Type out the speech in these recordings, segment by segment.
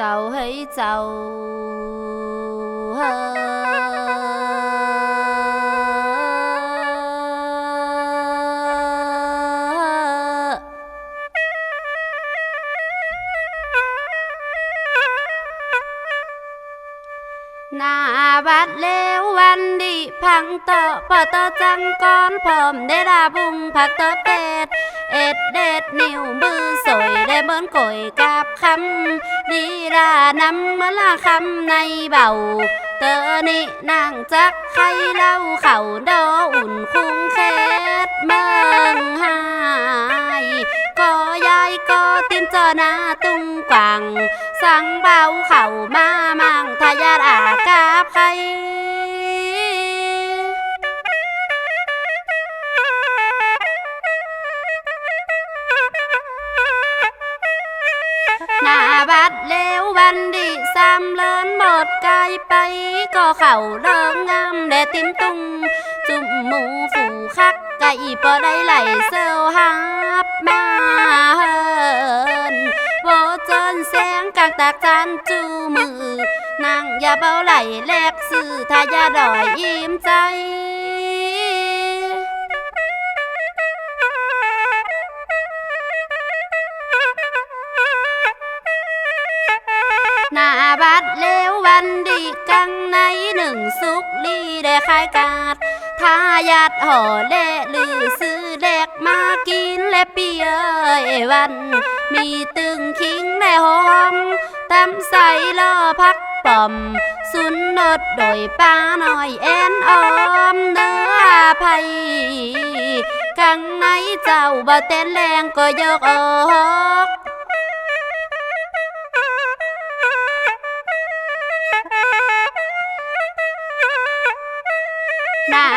就起就。าบัดเลววันดีพังเตอปอตอจังก้อนพร้อมได้ดาบุงผักเตอเป็ดเอ็ดเด็ดนิ้วมือสวยได้เบิ้นก่อยกับคำดีดานำเมื่อละคำในเบาเตอนี่นางจักใครเล่าเข่าดออุ่นคุ้งแคดเมืองหายก็ยายก็ติมจอหน้าตุ้งกวาง สังเบาเข่ามามังทายาทอากาบใครหน้าบัดเลววันดีซ้ำเลินหมดกายไป ก็เข่าเริงงามแดติมตุง จุ่มหมูฝูคักไก่ปอได้ไหลเซลฮับมา กากตากจานจูมือนั่งอย่าเบาไหลแลกสื่อทายาดอยยิ้มใจหน้าบัดเลววันดีกังในหนึ่งสุกลีได้ขายกาด ทายาทห่อเละลือซื้อเด็กมากินและเปียเอวัน มีตึงคิงในหอมตำใส่ล่อพักป่อม สุนนดโดยป้าหน่อยแอนออมเนื้อไผ่กังในเจ้าบ่เต้นแรงก็ยกออ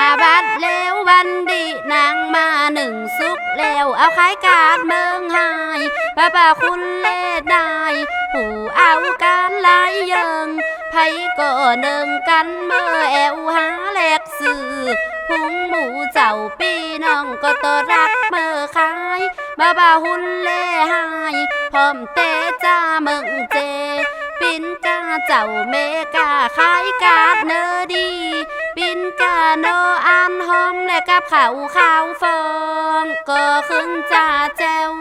กหน้าบัดเลววันดีนางมาหนึ่งสุกแล้วเอาขายกาดเมืองหายป้าป่าคุณเล่นายผู้เอาการหลายยิงไผก็เดิงกันเมื่อแอวหาแลกสื่อพุงหมูเจ้าปีน้องก็ตอรักเมื่อขายบ้าบ่าหุ่นเล่หายพร้อมเตจ้าเมืองเจ ปินกาเจ้าเมกาขายกาดเนอดี ปินกาโนอันหอมและกับเขาขาวฟองก็ขึ้นจ่าแจ้ว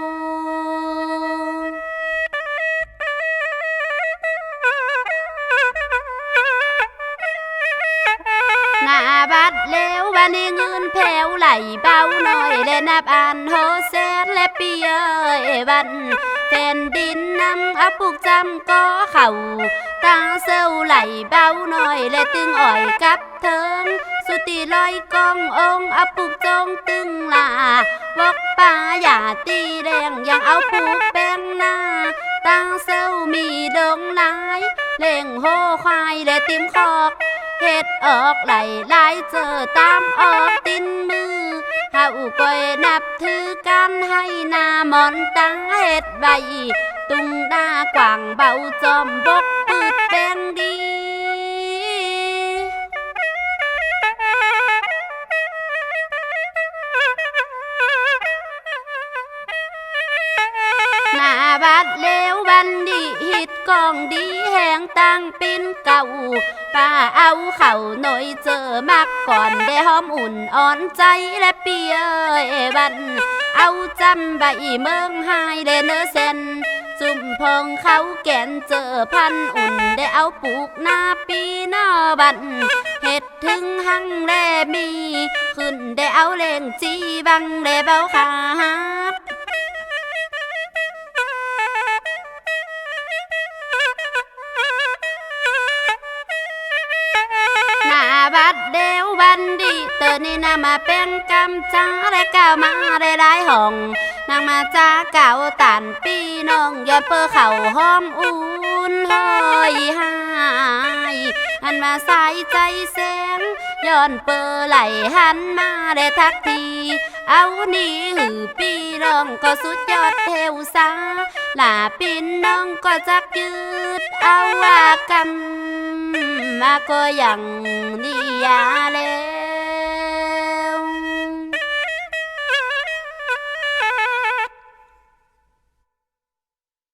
หน้าบัดเลววันนี้เงินแผวไหลเบาหน่อยและนับอันโฮเซนและเปียเอวัน แผ่นดินนำอับปุกจำก็เข่าตาเซลไหลเบาหน่อยและตึงอ่อยกับเทิง สุติลอยกององอับปุกจงตึงลาวอกป่าอย่าตีแดงยังเอาผูกแป้งหน้าตาเซลมีดงหลายเล่งโหควายและติมคอกเฮ็ดออกไหลลายเจอตามออกตินมือ ก้อยนับถือกันให้นามอนตั้งเฮ็ดใบ ตุงหน้ากว่างเบาจอมบกปืดแปงดี หน้าบัดเลวบันดีฮิตกองดีแหงตั้งปินเก่าป้าเอาเข่าหน่อยเจอมักก่อนได้หอมอุ่นอ่อนใจและเปียเอบัน เอาจำใบเมืองไฮไดเนอเซนจุ่มพองเขาแก่นเจอพันอุ่นได้เอาปลูกหน้าปีหน้าบันเห็ดถึงหังแลมี ขึ้นได้เอาเล่งจีบังได้เบาขา ดเดวบันดีเตอนี่นามาเป็นกำจ้าและก้าวมาได้ได้ห้องนางมาจ้าเก่าตันปีน้องยอดเปอร์เข่าหอมอุ่นหอยหายอันมาใส่ใจแสงย้อนเปอร์ไหลหันมาได้ทักที เอานี่หือปีน้องก็สุดยอดเทวสาหลาปินน้องก็จักยืดเอาว่ากันมาก็อย่างนี้ยาเล